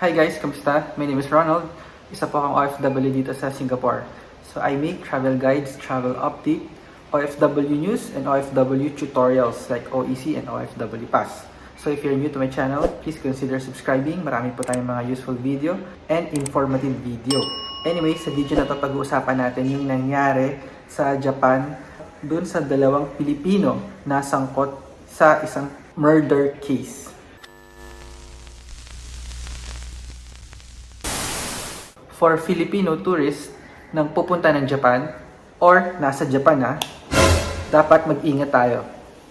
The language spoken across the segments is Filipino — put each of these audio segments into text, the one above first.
Hi guys, kamusta? My name is Ronald. Isa po akong OFW dito sa Singapore. So I make travel guides, travel update, OFW news, and OFW tutorials like OEC and OFW Pass. So if you're new to my channel, please consider subscribing. Marami po tayong mga useful video and informative video. Anyway, sa video na to pag-uusapan natin yung nangyari sa Japan dun sa dalawang Pilipino na sangkot sa isang murder case. For Filipino tourists nang pupunta ng Japan or nasa Japan na, dapat mag-ingat tayo.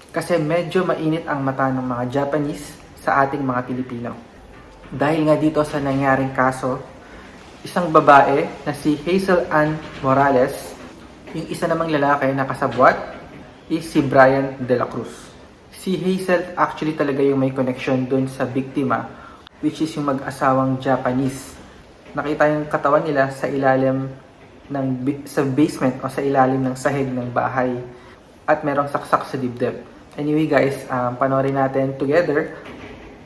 Kasi medyo mainit ang mata ng mga Japanese sa ating mga Pilipino. Dahil nga dito sa nangyaring kaso, isang babae na si Hazel Ann Morales, yung isa namang lalaki na kasabwat, is si Brian De La Cruz. Si Hazel actually talaga yung may connection dun sa biktima, which is yung mag-asawang Japanese nakita yung katawan nila sa ilalim ng sa basement o sa ilalim ng sahig ng bahay at merong saksak sa dibdib. Anyway guys, um, panoorin natin together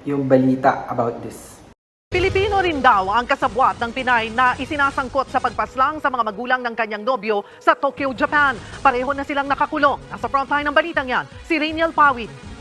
yung balita about this. Pilipino rin daw ang kasabwat ng Pinay na isinasangkot sa pagpaslang sa mga magulang ng kanyang nobyo sa Tokyo, Japan. Pareho na silang nakakulong. Nasa frontline ng balitang yan, si Rainiel Pawid.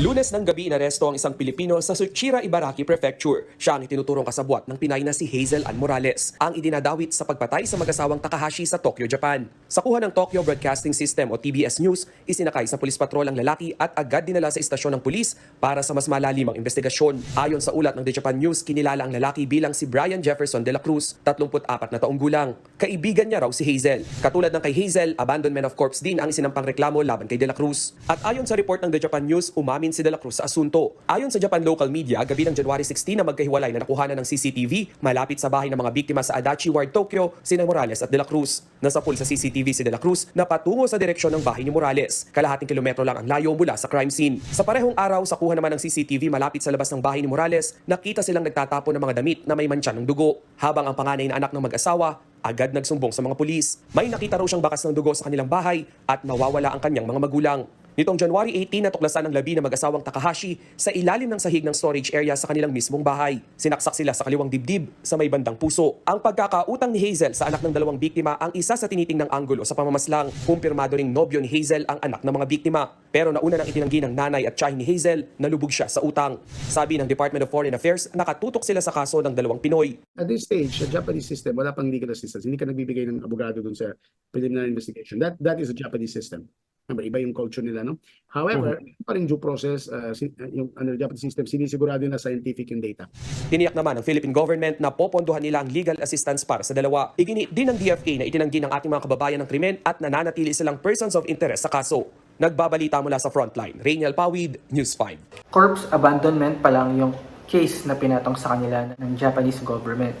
Lunes ng gabi inaresto ang isang Pilipino sa Suchira, Ibaraki Prefecture. Siya ang itinuturong kasabwat ng Pinay na si Hazel Ann Morales, ang idinadawit sa pagpatay sa mag-asawang Takahashi sa Tokyo, Japan. Sa kuha ng Tokyo Broadcasting System o TBS News, isinakay sa pulis patrol ang lalaki at agad dinala sa istasyon ng pulis para sa mas malalimang investigasyon. Ayon sa ulat ng The Japan News, kinilala ang lalaki bilang si Brian Jefferson de la Cruz, 34 na taong gulang. Kaibigan niya raw si Hazel. Katulad ng kay Hazel, abandonment of corpse din ang isinampang reklamo laban kay de la Cruz. At ayon sa report ng The Japan News, umamin si de Cruz sa asunto. Ayon sa Japan local media, gabi ng January 16 na magkahiwalay na nakuhanan ng CCTV malapit sa bahay ng mga biktima sa Adachi Ward, Tokyo, sina Morales at de la Cruz. Nasapul sa CCTV si de la Cruz na patungo sa direksyon ng bahay ni Morales. Kalahating kilometro lang ang layo mula sa crime scene. Sa parehong araw, sa kuha naman ng CCTV malapit sa labas ng bahay ni Morales, nakita silang nagtatapon ng mga damit na may mancha ng dugo. Habang ang panganay na anak ng mag-asawa, agad nagsumbong sa mga pulis. May nakita raw siyang bakas ng dugo sa kanilang bahay at nawawala ang kanyang mga magulang. Nitong January 18, natuklasan ng labi ng mag-asawang Takahashi sa ilalim ng sahig ng storage area sa kanilang mismong bahay. Sinaksak sila sa kaliwang dibdib sa may bandang puso. Ang pagkakautang ni Hazel sa anak ng dalawang biktima ang isa sa tinitingnang anggulo sa pamamaslang. Kumpirmado ring nobyo ni Hazel ang anak ng mga biktima. Pero nauna nang itinanggi ng nanay at tiyahin ni Hazel na lubog siya sa utang. Sabi ng Department of Foreign Affairs, nakatutok sila sa kaso ng dalawang Pinoy. At this stage, sa Japanese system, wala pang legal assistance. Hindi ka nagbibigay ng abogado dun sa preliminary investigation. That that is a Japanese system. Diba? Iba yung culture nila, no? However, mm pa rin due process, uh, uh, yung under Japanese system, sinisigurado na scientific yung data. Tiniyak naman ng Philippine government na popondohan nila ang legal assistance para sa dalawa. Igini din ng DFA na itinanggi ng ating mga kababayan ng krimen at nananatili silang persons of interest sa kaso. Nagbabalita mula sa frontline. Rainiel Pawid, News 5. corpse abandonment pa lang yung case na pinatong sa kanila ng Japanese government.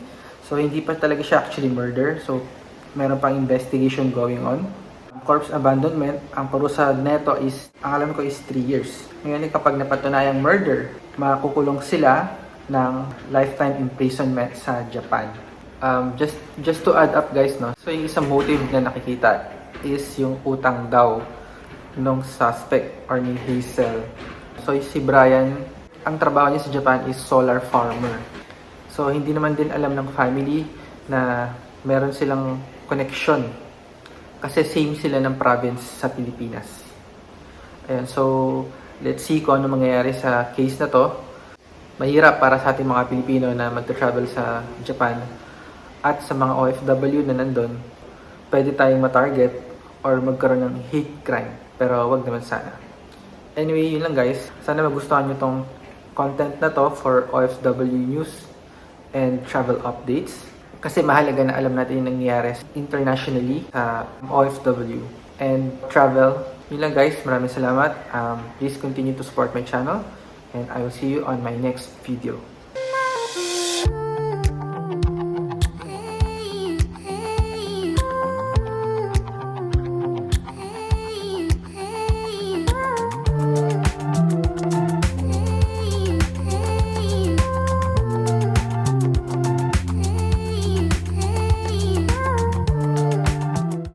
So hindi pa talaga siya actually murder. So meron pang investigation going on. Corpse abandonment, ang parusa neto is, ang alam ko is 3 years. Ngayon kapag napatunayang murder, makukulong sila ng lifetime imprisonment sa Japan. Um, just just to add up guys, no. So yung isang motive na nakikita is yung utang daw nung suspect or ni Hazel. So si Brian, ang trabaho niya sa Japan is solar farmer. So hindi naman din alam ng family na meron silang connection kasi same sila ng province sa Pilipinas. Ayan, so let's see kung ano mangyayari sa case na to. Mahirap para sa ating mga Pilipino na magta-travel sa Japan at sa mga OFW na nandun, pwede tayong matarget or magkaroon ng hate crime. Pero wag naman sana. Anyway, yun lang guys. Sana magustuhan nyo tong content na to for OFW news and travel updates. Kasi mahalaga na alam natin yung nangyayari internationally sa OFW and travel. Yun lang guys. Maraming salamat. Um, please continue to support my channel and I will see you on my next video.